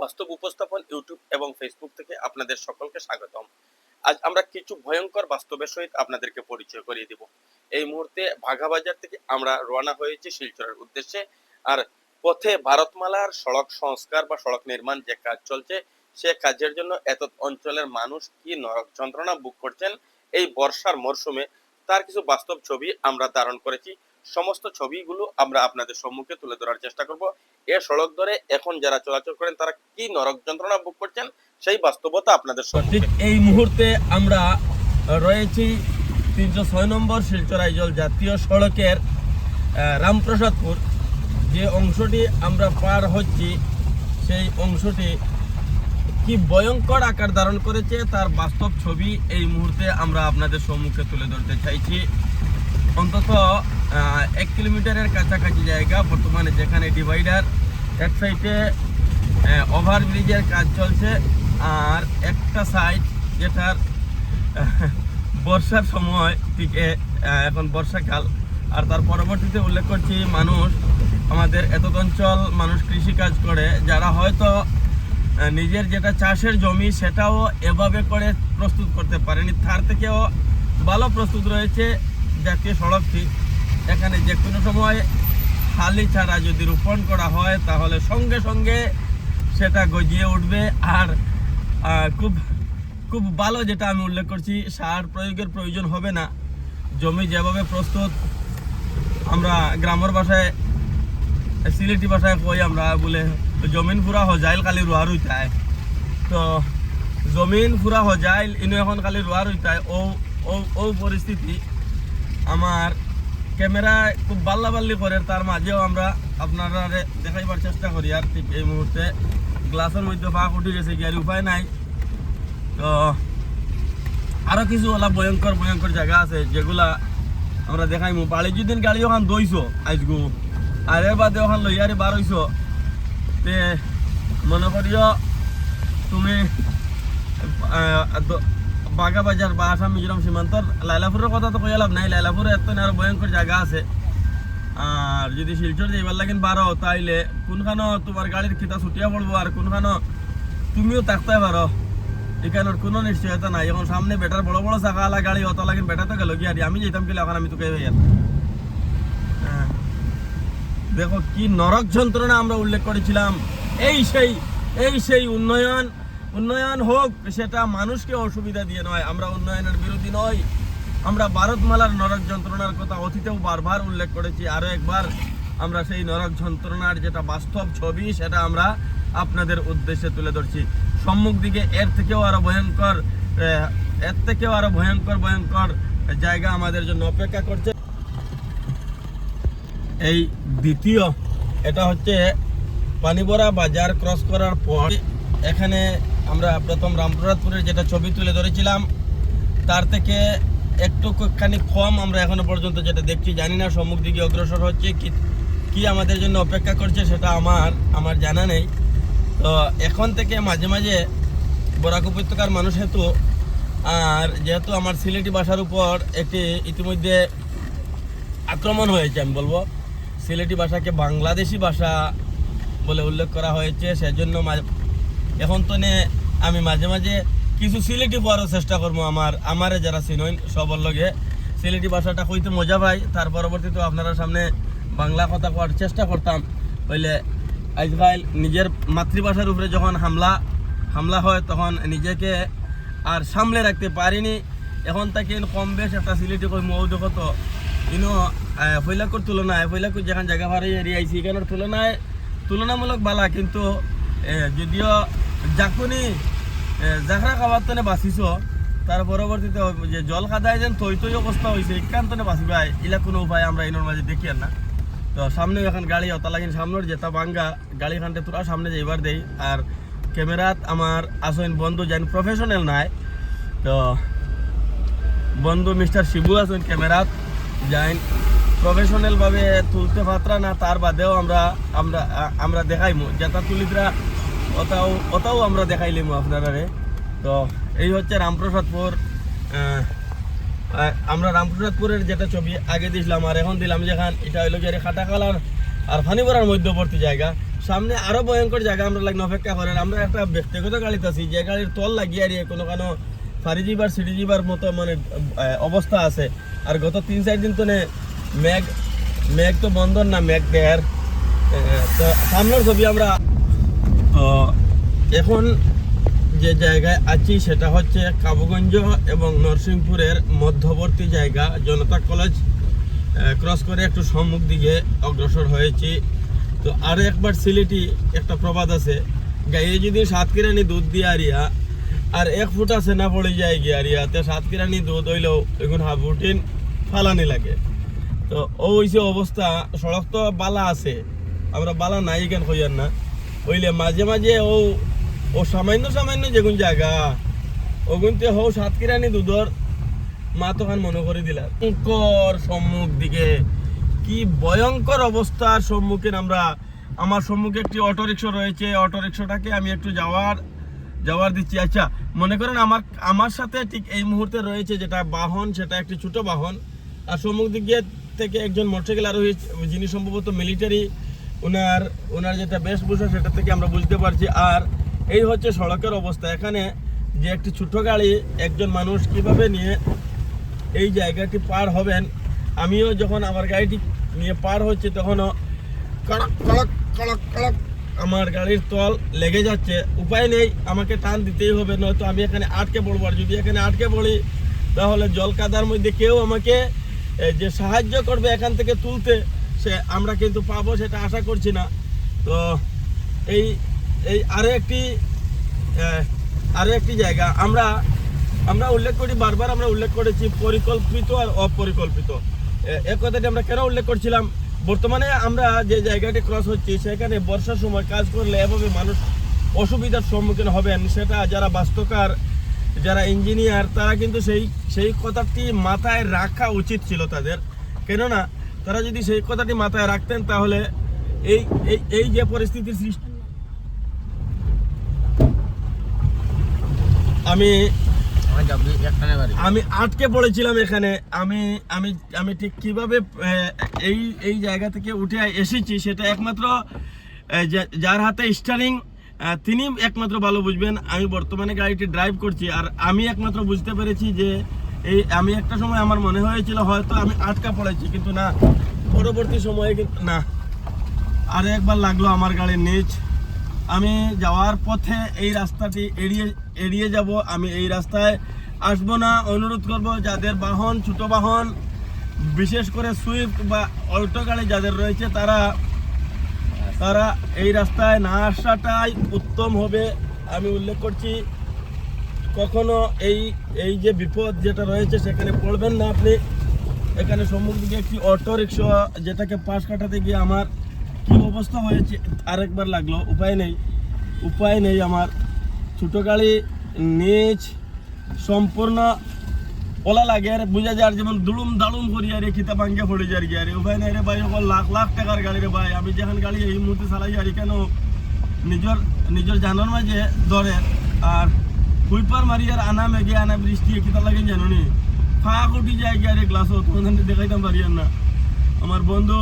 বাস্তব উপস্থাপন, ইউটিউব এবং ফেসবুক থেকে আপনাদের সকলকে স্বাগতম। আজ আমরা কিছু ভয়ঙ্কর বাস্তবের সহিত আপনাদেরকে পরিচয় করিয়ে দিব। এই মুহূর্তে ভাগাবাজার থেকে আমরা রওনা হয়েছি শিলচরের উদ্দেশ্যে। আর পথে ভারতমালার সড়ক সংস্কার বা সড়ক নির্মাণ যে কাজ চলছে, সে কাজের জন্য এত অঞ্চলের মানুষ কি নরক যন্ত্রণা বুক করছেন, এই বর্ষার মরশুমে তার কিছু বাস্তব ছবি আমরা ধারণ করেছি। সমস্ত ছবিগুলো আমরা আপনাদের সম্মুখে তুলে ধরার চেষ্টা করব। এ সড়ক ধরে এখন যারা চলাচল করেন, তারা কি নরক যন্ত্রণা ভোগ করছেন? সেই বাস্তবতা আপনাদের ঠিক এই মুহূর্তে আমরা রয়েছি তিনশো ছয় নম্বর শিলচর আইজল জাতীয় সড়কের রামপ্রসাদপুর। যে অংশটি আমরা পার হচ্ছি, সেই অংশটি কি ভয়ঙ্কর আকার ধারণ করেছে, তার বাস্তব ছবি এই মুহূর্তে আমরা আপনাদের সম্মুখে তুলে ধরতে চাইছি। অন্তত এক কিলোমিটারের কাছাকাছি জায়গা বর্তমানে, যেখানে ডিভাইডার এক সাইডে ওভারব্রিজের কাজ চলছে, আর একটা সাইড যেটার বর্ষার সময় থেকে এখন বর্ষাকাল, আর তার পরবর্তীতে উল্লেখ করছি মানুষ, আমাদের এত অঞ্চল মানুষ কৃষি কাজ করে, যারা হয়তো নিজের যেটা চাষের জমি, সেটাও এভাবে করে প্রস্তুত করতে পারেনি। তার থেকেও ভালো প্রস্তুত রয়েছে জাতীয় সড়কটি, এখানে যে কোনো সময় খালি ছাড়া যদি রোপণ করা হয়, তাহলে সঙ্গে সঙ্গে সেটা গজিয়ে উঠবে। আর খুব খুব ভালো যেটা আমি উল্লেখ করছি, সার প্রয়োগের প্রয়োজন হবে না। জমি যেভাবে প্রস্তুত, আমরা গ্রামের ভাষায় সিলেটি ভাষায় কই আমরা বলে জমিন পুরা হজাইল খালি রোয়া রইতায় তো, জমিন পুরা হজাইল, ইনো এখন খালি রোয়া রইতায় ও ও পরিস্থিতি আমার ক্যামেরা খুব বাল্লা বাল্লি করে, তার মাঝেও আমরা আপনারা দেখাইবার চেষ্টা করি আর ঠিক এই মুহূর্তে গ্লাসের মধ্যে ফাঁক উঠে গেছে আর উপায় নাই। তো আরও কিছু ওলা ভয়ঙ্কর ভয়ঙ্কর জায়গা আছে যেগুলা আমরা দেখাইমু। বাড়ি যদি গাড়ি ওখান দইছো আজগু। আর এর বাদে ওখান লইয়ারে বার হইছো। তে মনে করিও তুমি বাগা বাজার বা আসাম মিজোরাম সীমান্তর লাইলাপুরের কথা তো কইয়া লাভ নাই। লাইলাপুরে এত আরও ভয়ঙ্কর জায়গা আছে। আর যদি শিলচর যাইবার লাগেন বারো, তাইলে কোনখানো তোমার গাড়ির খিতা ছুটিয়া পড়ব আর কোনখানো তুমিও থাকতে পারো। এখানোর কোনো নিশ্চয়তা নাই। এখন সামনে বেটার বড় বড় চাকা আলা গাড়ি, অত লাগেন বেটা তো গেল কি আর আমি যেতাম গেলে এখন আমি তোকে হইয়ার হ্যাঁ। দেখো কি নরক যন্ত্রণা আমরা উল্লেখ করেছিলাম। এই সেই এই সেই উন্নয়ন উন্নয়ন হোক, সেটা মানুষকে অসুবিধা দিয়ে নয়, আমরা উন্নয়নের বিরোধী নই। আমরা ভারতমালার নরক যন্ত্রণার কথা অতীতেও বারবার উল্লেখ করেছি। আরও একবার আমরা সেই নরক যন্ত্রণার যেটা বাস্তব ছবি, সেটা আমরা আপনাদের উদ্দেশ্যে তুলে ধরছি। সম্মুখ দিকে এর থেকেও আরও ভয়ঙ্কর এর থেকেও আরও ভয়ঙ্কর ভয়ঙ্কর জায়গা আমাদের জন্য অপেক্ষা করছে। এই দ্বিতীয়, এটা হচ্ছে পানিবরা বাজার ক্রস করার পর, এখানে আমরা প্রথম রামপুরপুরের যেটা ছবি তুলে ধরেছিলাম, তার থেকে একটু খানি কম আমরা এখনও পর্যন্ত যেটা দেখছি, জানি না সম্মুখ দিকে অগ্রসর হচ্ছে কি কি আমাদের জন্য অপেক্ষা করছে সেটা আমার আমার জানা নেই। তো এখন থেকে মাঝে মাঝে বরাক উপত্যকার মানুষ হেতু, আর যেহেতু আমার সিলেটি ভাষার উপর একটি ইতিমধ্যে আক্রমণ হয়েছে, আমি বলব, সিলেটি ভাষাকে বাংলাদেশি ভাষা বলে উল্লেখ করা হয়েছে, সেজন্য এখন তো নে, আমি মাঝে মাঝে কিছু সিলেটি পড়ার চেষ্টা করব আমার, আমারে যারা চিনইন সবর লগে। সিলেটি ভাষাটা কইতে মজা পাই, তার পরবর্তীতে আপনারা সামনে বাংলা কথা করার চেষ্টা করতাম। হইলে আজকাল নিজের মাতৃভাষার উপরে যখন হামলা হামলা হয় তখন নিজেকে আর সামলে রাখতে পারিনি। এখন তাকে কম বেশ একটা সিলেটি কই মৌ দেখো তো ইনো ফৈলাকুর তুলনায়, ফৈলাকুর যেখান জায়গা ভাড়া এরিয়া আইসি এখানের তুলনায় তুলনামূলক বালা, কিন্তু যদিও জাকুনি জাখরা খাবার তনে বাঁচিছ তার পরবর্তীতে যে জল খাদায় যেন তৈ তৈ অবস্থা হয়েছে একান্তনে বাঁচিবাই ইলা কোনো উপায় আমরা ইনোর মাঝে দেখি না। তো সামনে এখন গাড়ি লাগিন সামনের যেটা বাঙ্গা গাড়ি খানতে তোরা সামনে যাইবার দেই, আর ক্যামেরাত আমার আসইন বন্ধু যেন প্রফেশনাল নাই। তো বন্ধু মিস্টার শিবু আছেন ক্যামেরাত যাইন প্রফেশনাল ভাবে তুলতে পাত্রা না তার বাদেও আমরা আমরা আমরা দেখাইমু। যেটা তুলিতরা ওটাও ওটাও আমরা দেখাইলিমু আপনারারে। তো এই হচ্ছে রামপ্রসাদপুর আমরা রামপ্রসাদপুরের যেটা ছবি আগে দিছিলাম আর এখন দিলাম যেখান, এটা হইল গিয়ে খাটা কালার আর ফানিবরার মধ্যবর্তী জায়গা। সামনে আরও ভয়ঙ্কর জায়গা আমরা লাগলে অপেক্ষা করেন। আমরা একটা ব্যক্তিগত গাড়িতে আছি, যে গাড়ির তল লাগিয়ে আর কোনো কোনো ফারি জিবার মতো মানে অবস্থা আছে। আর গত তিন, চার দিন তো মেঘ মেঘ তো বন্ধন না, মেঘ দেয়ার। তো সামনের ছবি আমরা এখন যে জায়গায় আছি সেটা হচ্ছে কাবুগঞ্জ এবং নরসিংপুরের মধ্যবর্তী জায়গা, জনতা কলেজ। ক্রস করে একটু সম্মুখ দিকে অগ্রসর হয়েছি। তো আরও একবার সিলেটি একটা প্রবাদ আছে গাইয়ে যদি সাত কিরানি দুধ দিয়ে আরিয়া, আর এক ফুটা সেনা পড়ে যায় গিয়ে আরিয়া, তে সাত কিরানি দুধ হইলেও এখন হাফুটিন ফালানি লাগে। তো ও হইছে অবস্থা, সড়ক তো বালা আছে, আমরা বালা নাই কেন কইয়ার না? হইলে মাঝে মাঝে ও ও সামান্য সামান্য যেগুন জায়গা, ওগুনতে হও সাত কিরানি দুধর মা তখন মনে করে দিলা ভয়ঙ্কর সম্মুখ দিকে, কি ভয়ঙ্কর অবস্থার সম্মুখীন আমরা। আমার সম্মুখে একটি অটো রিক্সা রয়েছে অটো রিক্সাটাকে আমি একটু যাওয়ার যাওয়ার দিচ্ছি। আচ্ছা মনে করেন আমার আমার সাথে ঠিক এই মুহূর্তে রয়েছে যেটা বাহন, সেটা একটি ছোট বাহন। আর সম্মুখ দিক থেকে একজন মোটরসাইকেল আরোহী, যিনি সম্ভবত মিলিটারি ওনার ওনার যেটা বেশভূষা সেটা থেকে আমরা বুঝতে পারছি। আর এই হচ্ছে সড়কের অবস্থা। এখানে যে একটি ছোট গাড়ি, একজন মানুষ কীভাবে নিয়ে এই জায়গাটি পার হবেন, আমিও যখন আমার গাড়িটি নিয়ে পার হচ্ছে, তখনও কড়ক কড়ক কড়ক কড়ক আমার গাড়ির তল লেগে যাচ্ছে। উপায় নেই, আমাকে টান দিতেই হবে, নয়তো আমি এখানে আটকে পড়ব। আর যদি এখানে আটকে পড়ি, তাহলে জল কাদার মধ্যে কেউ আমাকে যে সাহায্য করবে এখান থেকে তুলতে সে আমরা কিন্তু পাবো সেটা আশা করছি না। তো এই এই আরও একটি আরও একটি জায়গা। আমরা আমরা উল্লেখ করি, বারবার আমরা উল্লেখ করেছি, পরিকল্পিত আর অপরিকল্পিত। এ- কথাটি আমরা কেন উল্লেখ করছিলাম? বর্তমানে আমরা যে জায়গাটি ক্রস হচ্ছি, সেখানে বর্ষার সময় কাজ করলে এভাবে মানুষ অসুবিধার সম্মুখীন হবেন। সেটা যারা বাস্তকার, যারা ইঞ্জিনিয়ার তারা কিন্তু সেই সেই কথাটি মাথায় রাখা উচিত ছিল তাদের। কেননা তারা যদি সেই কথাটি মাথায় রাখতেন তাহলে এই এই যে পরিস্থিতির সৃষ্টি আমি আমি আটকে পড়েছিলাম এখানে। আমি আমি আমি ঠিক কীভাবে এই এই জায়গা থেকে উঠে এসেছি সেটা একমাত্র যার হাতে স্টারিং তিনি একমাত্র ভালো বুঝবেন। আমি বর্তমানে গাড়িটি ড্রাইভ করছি। আর আমি একমাত্র বুঝতে পেরেছি যে এই আমি একটা সময় আমার মনে হয়েছিল হয়তো আমি আটকা পড়েছি, কিন্তু না। পরবর্তী সময়ে কিন্তু না। আর একবার লাগল আমার গাড়ির নিচ। আমি যাওয়ার পথে এই রাস্তাটি এড়িয়ে এড়িয়ে যাব। আমি এই রাস্তায় আসব না। অনুরোধ করব যাদের বাহন, ছোট বাহন, বিশেষ করে সুইফট বা অল্টো গাড়ি যাদের রয়েছে, তারা তারা এই রাস্তায় না আসাটাই উত্তম হবে, আমি উল্লেখ করছি। কখনো এই এই যে বিপদ যেটা রয়েছে সেখানে পড়বেন না আপনি। এখানে সম্মুখ দিকে একটি অটো রিক্সা যেটাকে পাশ কাটাতে গিয়ে আমার কি অবস্থা হয়েছে আরেকবার লাগল, উপায় নেই। উপায় নেই আমার। ছোটো গাড়ি, নিচ, সম্পূর্ণ ওলা লাগে আর বুঝা যায় যেমন দুড়ুম দাড়ুম করি আর খিতা ভাঙ্গে পড়ে যায় আর উপায় নেই রে ভাই ওগুলো লাখ লাখ টাকার গাড়ি রে ভাই। আমি যেখান গাড়ি এই মুহূর্তে চালাই আর কেন? নিজের নিজের জানার মাঝে ধরে। আর হুইপার মারি আর আনা মেঘে আনা বৃষ্টি কিতা লাগে জানো নি? ফাঁক উঠি যায় গিয়ে আরে গ্লাসও তোমাদের দেখাইতাম পারি আর না। আমার বন্ধু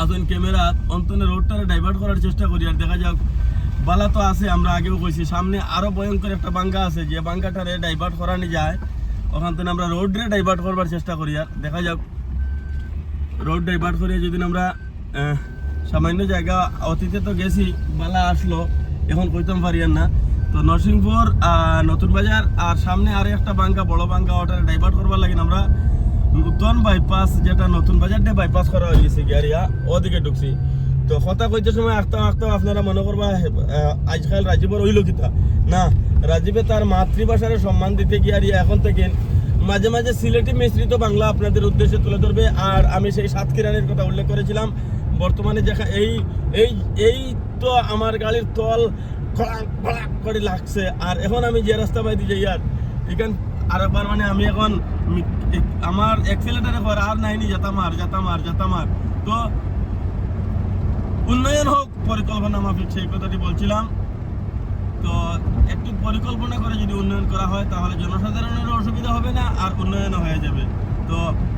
আসুন ক্যামেরা অন্তনে রোডটারে ডাইভার্ট করার চেষ্টা করি আর দেখা যাক। বালা তো আছে, আমরা আগেও কইছি, সামনে আরও ভয়ঙ্কর একটা বাঙ্গা আছে, যে বাঙ্গাটারে ডাইভার্ট করানি যায়, ওখান থেকে আমরা রোডরে ডাইভার্ট করবার চেষ্টা করি আর, দেখা যাক। রোড ডাইভার্ট করে যদি আমরা সামান্য জায়গা অতীতে তো গেছি, বালা আসলো, এখন কইতাম পারি আর না। তো নরসিংপুর নতুন বাজার, আর সামনে আরও একটা বাঙ্গা বড় বাঙ্গা ওটারে ডাইভার্ট করবার লাগে আমরা। নতুন বাইপাস যেটা নতুন বাজার দিয়ে বাইপাস করা হয়ে গেছে গিয়ারিয়া, ওদিকে ঢুকছি। তো কথা কইতে সময় আঁকতাম আঁকতাম আপনারা মনে করবা আজকাল রাজীবর হইল কিতা না, রাজীবে তার মাতৃভাষার সম্মান দিতে গিয়ারিয়া এখন থেকে মাঝে মাঝে সিলেটি মিশ্রিত বাংলা আপনাদের উদ্দেশ্যে তুলে ধরবে। আর আমি সেই সাতক্ষীরানের কথা উল্লেখ করেছিলাম। বর্তমানে দেখা এই এই এই তো আমার গাড়ির তল খড়াক খড়াক করে লাগছে। আর এখন আমি যে রাস্তা এখান মানে আমি এখন আমার অ্যাক্সিলেটারে পর আর নাইনি তো উন্নয়ন হোক, পরিকল্পনা মাফিক, সেই কথাটি বলছিলাম। তো একটু পরিকল্পনা করে যদি উন্নয়ন করা হয়, তাহলে জনসাধারণের অসুবিধা হবে না, আর উন্নয়নও হয়ে যাবে। তো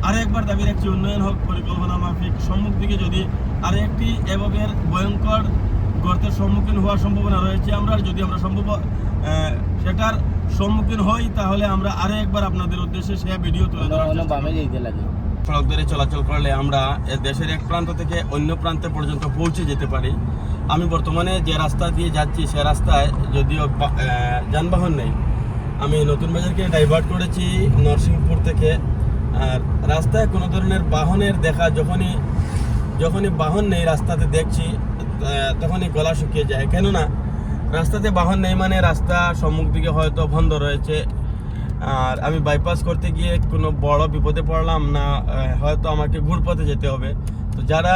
আরেকবার দাবি রাখছি, উন্নয়ন হোক, পরিকল্পনা মাফিক, সম্মুখ দিকে যদি আর একটি এভাবে ভয়ঙ্কর গর্তের সম্মুখীন হওয়ার সম্ভাবনা রয়েছে আমরা যদি আমরা সম্ভব সেটার সম্মুখীন হই তাহলে আমরা আরও একবার আপনাদের উদ্দেশ্যে সে ভিডিও তুলে ধরার সড়ক ধরে চলাচল করলে আমরা দেশের এক প্রান্ত থেকে অন্য প্রান্তে পর্যন্ত পৌঁছে যেতে পারি। আমি বর্তমানে যে রাস্তা দিয়ে যাচ্ছি সে রাস্তায় যদিও যানবাহন নেই। আমি নতুন বাজারকে ডাইভার্ট করেছি নরসিংপুর থেকে। আর রাস্তায় কোনো ধরনের বাহনের দেখা যখনই যখনই বাহন নেই রাস্তাতে দেখছি তখনই গলা শুকিয়ে যায়। কেননা রাস্তাতে বাহন নেই মানে রাস্তা সম্মুখ দিকে হয়তো বন্ধ রয়েছে। আর আমি বাইপাস করতে গিয়ে কোনো বড় বিপদে পড়লাম না হয়তো আমাকে ঘুরপথে যেতে হবে। তো যারা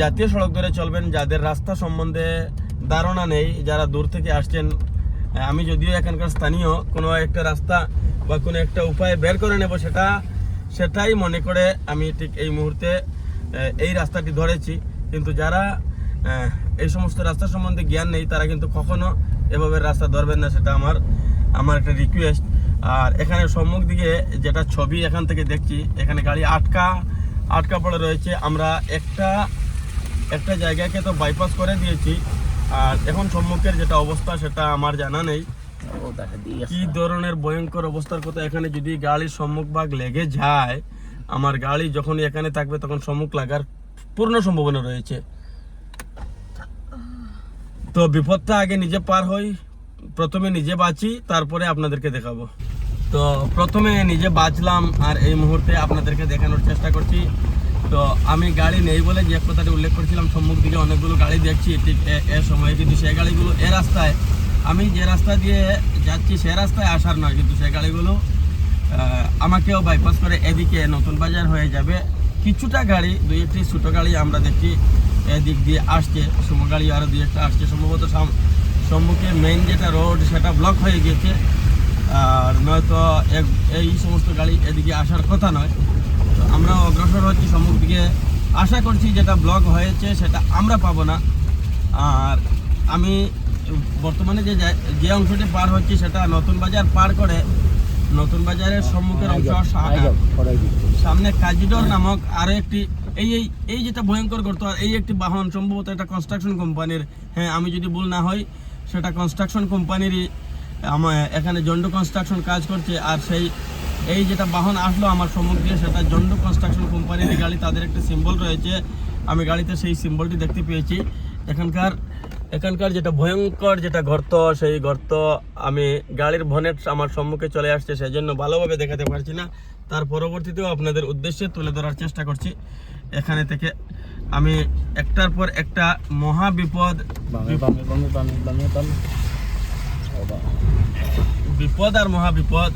জাতীয় সড়ক ধরে চলবেন, যাদের রাস্তা সম্বন্ধে ধারণা নেই, যারা দূর থেকে আসছেন আমি যদিও এখানকার স্থানীয়, কোনো একটা রাস্তা বা কোনো একটা উপায় বের করে নেব সেটা, সেটাই মনে করে আমি ঠিক এই মুহূর্তে এই রাস্তাটি ধরেছি। কিন্তু যারা এই সমস্ত রাস্তা সম্বন্ধে জ্ঞান নেই তারা কিন্তু কখনো এভাবে রাস্তা ধরবেন না সেটা আমার আমার একটা রিকোয়েস্ট আর এখানে সম্মুখ দিকে যেটা ছবি এখান থেকে দেখছি এখানে গাড়ি আটকা আটকা পড়ে রয়েছে। আমরা একটা একটা জায়গাকে তো বাইপাস করে দিয়েছি। আর এখন সম্মুখের যেটা অবস্থা সেটা আমার জানা নেই। কি ধরনের ভয়ঙ্কর অবস্থার কথা এখানে যদি গাড়ির সম্মুখ ভাগ লেগে যায় আমার গাড়ি যখনই এখানে থাকবে তখন সম্মুখ লাগার পূর্ণ সম্ভাবনা রয়েছে। তো বিপদটা আগে নিজে পার হই, প্রথমে নিজে বাঁচি, তারপরে আপনাদেরকে দেখাবো। তো প্রথমে নিজে বাঁচলাম আর এই মুহূর্তে আপনাদেরকে দেখানোর চেষ্টা করছি। তো আমি গাড়ি নেই বলে যে কথাটি উল্লেখ করেছিলাম, সম্মুখ দিকে অনেকগুলো গাড়ি দেখছি, ঠিক এ- সময়ে। কিন্তু সেই গাড়িগুলো এ রাস্তায়, আমি যে রাস্তা দিয়ে যাচ্ছি সে রাস্তায় আসার নয়, কিন্তু সেই গাড়িগুলো আমাকেও বাইপাস করে এদিকে নতুন বাজার হয়ে যাবে। কিছুটা গাড়ি, দুই একটি ছোটো গাড়ি আমরা দেখছি এদিক দিয়ে আসছে, সুমো গাড়ি আরও দুই একটা আসছে। সম্ভবত সম্মুখে মেইন যেটা রোড সেটা ব্লক হয়ে গেছে। আর নয়তো এই সমস্ত গাড়ি এদিকে আসার কথা নয়। তো আমরা অগ্রসর হচ্ছি সম্মুখ দিকে। আশা করছি যেটা ব্লক হয়েছে সেটা আমরা পাবো না। আর আমি বর্তমানে যে যে অংশটি পার হচ্ছি সেটা নতুন বাজার পার করে নতুন বাজারের সম্মুখের অংশ সামনে কাজিডর নামক আরও একটি এই এই এই যেটা ভয়ঙ্কর করতো আর এই একটি বাহন সম্ভবত একটা কনস্ট্রাকশন কোম্পানির হ্যাঁ আমি যদি ভুল না হই সেটা কনস্ট্রাকশন কোম্পানিরই আমার এখানে জন্ডু কনস্ট্রাকশন কাজ করছে আর সেই এই যেটা বাহন আসলো আমার সম্মুখ দিয়ে সেটা জন্ডু কনস্ট্রাকশন কোম্পানির গাড়ি তাদের একটা সিম্বল রয়েছে। আমি গাড়িতে সেই সিম্বলটি দেখতে পেয়েছি। এখানকার এখানকার যেটা ভয়ঙ্কর যেটা গর্ত সেই গর্ত আমি গাড়ির ভনেট আমার সম্মুখে চলে আসছে সেই জন্য ভালোভাবে দেখাতে পারছি না। তার পরবর্তীতেও আপনাদের উদ্দেশ্যে তুলে ধরার চেষ্টা করছি। এখানে থেকে আমি একটার পর একটা মহা বিপদ। বিপদ আর মহা বিপদ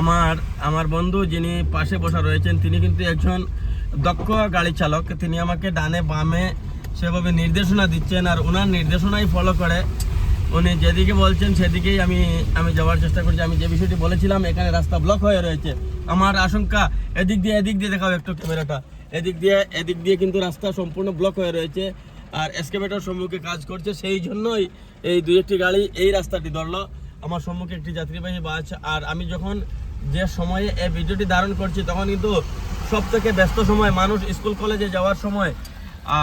আমার আমার বন্ধু যিনি পাশে বসা রয়েছেন তিনি কিন্তু একজন দক্ষ গাড়ি চালক। তিনি আমাকে ডানে বামে সেভাবে নির্দেশনা দিচ্ছেন আর ওনার নির্দেশনাই ফলো করে। উনি যেদিকে বলছেন সেদিকেই আমি আমি যাওয়ার চেষ্টা করছি। আমি যে বিষয়টি বলেছিলাম, এখানে রাস্তা ব্লক হয়ে রয়েছে। আমার আশঙ্কা, এদিক দিয়ে এদিক দিয়ে দেখাও একটু ক্যামেরাটা এদিক দিয়ে এদিক দিয়ে কিন্তু রাস্তা সম্পূর্ণ ব্লক হয়ে রয়েছে আর এসকেভেটর সম্মুখে কাজ করছে। সেই জন্যই এই দু একটি গাড়ি এই রাস্তাটি ধরলো। আমার সম্মুখে একটি যাত্রীবাহী বাস আর আমি যখন যে সময়ে এই ভিডিওটি ধারণ করছি, তখন কিন্তু সব থেকে ব্যস্ত সময় মানুষ স্কুল কলেজে যাওয়ার সময়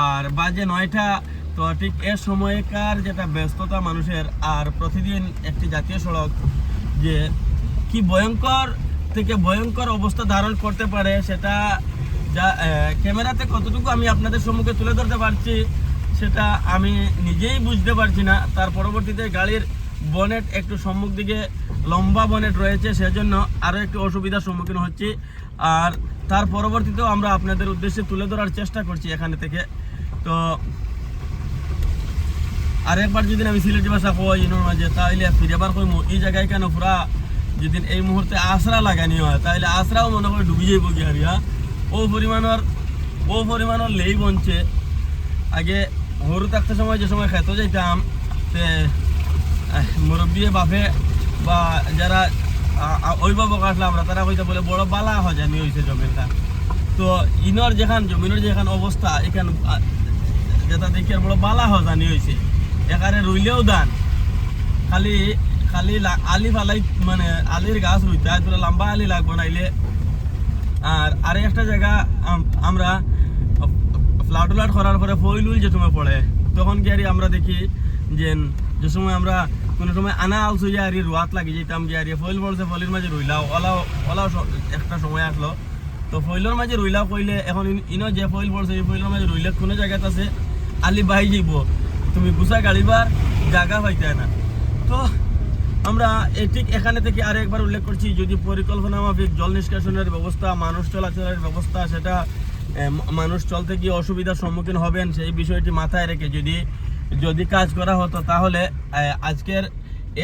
আর বাজে নয়টা, তো ঠিক এ সময়কার যেটা ব্যস্ততা মানুষের, আর প্রতিদিন একটি জাতীয় সড়ক যে কি ভয়ঙ্কর থেকে ভয়ঙ্কর অবস্থা ধারণ করতে পারে, সেটা যা ক্যামেরাতে কতটুকু আমি আপনাদের সম্মুখে তুলে ধরতে পারছি, সেটা আমি নিজেই বুঝতে পারছি না। তার পরবর্তীতে গাড়ির বনেট একটু সম্মুখ দিকে, লম্বা বনেট রয়েছে, সেজন্য আরও একটু অসুবিধার সম্মুখীন হচ্ছি। আর তার পরবর্তীতেও আমরা আপনাদের উদ্দেশ্যে তুলে ধরার চেষ্টা করছি এখানে থেকে। তো আরেকবার যদি আমি সিলেটি ভাষা কই, ইনোর মাঝে তাহলে ফিরেবার কই এই জায়গায় কেন পুরা যদি এই মুহূর্তে আশ্রা লাগানি হয় তাহলে আশ্রাও মনে করে ডুবি যাইব আর ইয়া ও পরিমাণর ও পরিমাণর লেই বনছে। আগে সরু থাকতে সময় যে সময় খেতে যাইতাম সে মুরব্বী বাপে বা যারা অভিভাবক আসলে আমরা। তারা হইতে বলে, বড় বালা হজানি হয়েছে জমিনটা। তো ইনর যেখান, জমিনের যেখান অবস্থা, এখান যেটা দেখি আর বড় বালা হজানি হয়েছে এখানে রইলেও দান। খালি খালি আলি ফালাই মানে আলির গাছ রুইতে তোরা লম্বা আলি লাগবো নাইলে। আর আরে একটা জায়গা, আম- আমরা লাটুলাট করার পরে ফইলুল যে সময় পড়ে, তখন কি আর আমরা দেখি যে যে সময় আমরা কোনো সময় আনা আলসু যে আর রুয়াত লাগি যেতাম যে আর ফইল পড়ছে ফলির মাঝে রইলাও, ওলাও ওলাও একটা সময় আসলো। তো ফইলের মাঝে রইলাও কইলে এখন ইন- যে ফইল পড়ছে এই ফইলের মাঝে রইলে কোনো জায়গাত আছে? আলি বাই যাইব। তুমি গুছা গাড়িবার জায়গা পাইতে না। তো আমরা ঠিক এখানে থেকে আরও একবার উল্লেখ করছি, যদি পরিকল্পনা মাফিক, জল নিষ্কাশনের ব্যবস্থা, মানুষ চলাচলের ব্যবস্থা, সেটা মানুষ চলতে গিয়ে অসুবিধার সম্মুখীন হবেন, সেই বিষয়টি মাথায় রেখে যদি যদি কাজ করা হতো তাহলে আজকের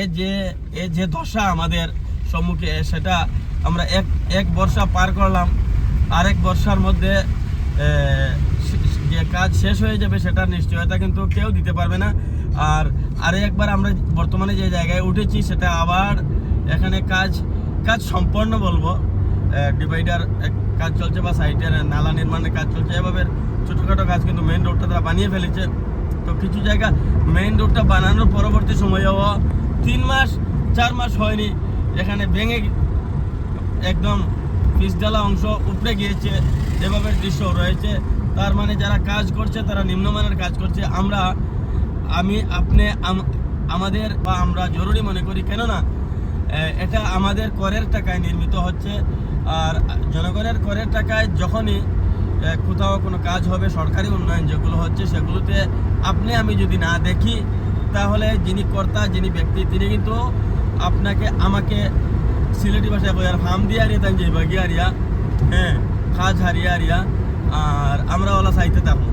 এ যে এ যে দশা আমাদের সম্মুখে, সেটা আমরা এক এক বর্ষা পার করলাম। আরেক বর্ষার মধ্যে যে কাজ শেষ হয়ে যাবে সেটার নিশ্চয়তা কিন্তু কেউ দিতে পারবে না। আর আরে একবার আমরা বর্তমানে যে জায়গায় উঠেছি, সেটা আবার এখানে কাজ কাজ সম্পন্ন বলব। ডিভাইডার কাজ চলছে বা সাইটের নালা নির্মাণের কাজ চলছে। এভাবে ছোটোখাটো কাজ কিন্তু মেন রোডটা তারা বানিয়ে ফেলেছে। তো কিছু জায়গা মেইন রোডটা বানানোর পরবর্তী সময়েও তিন মাস, চার মাস হয়নি। এখানে ভেঙে একদম পিসডালা অংশ উপরে গিয়েছে এভাবে দৃশ্য রয়েছে। তার মানে যারা কাজ করছে, তারা নিম্নমানের কাজ করছে। আমরা, আমি, আপনি, আম- আমাদের বা আমরা জরুরি মনে করি, কেননা এটা আমাদের করের টাকায় নির্মিত হচ্ছে। আর জনগণের করের টাকায় যখনই কোথাও কোনো কাজ হবে, সরকারি উন্নয়ন যেগুলো হচ্ছে সেগুলোতে আপনি, আমি যদি না দেখি, তাহলে যিনি কর্তা, যিনি ব্যক্তি, তিনি কিন্তু আপনাকে, আমাকে সিলেটি ভাষায় বলে, আর হাম দিয়ে তাই যে গিয়ে আরিয়া হ্যাঁ কাজ হারিয়া আর আমরা ওলা সাইতে থাকব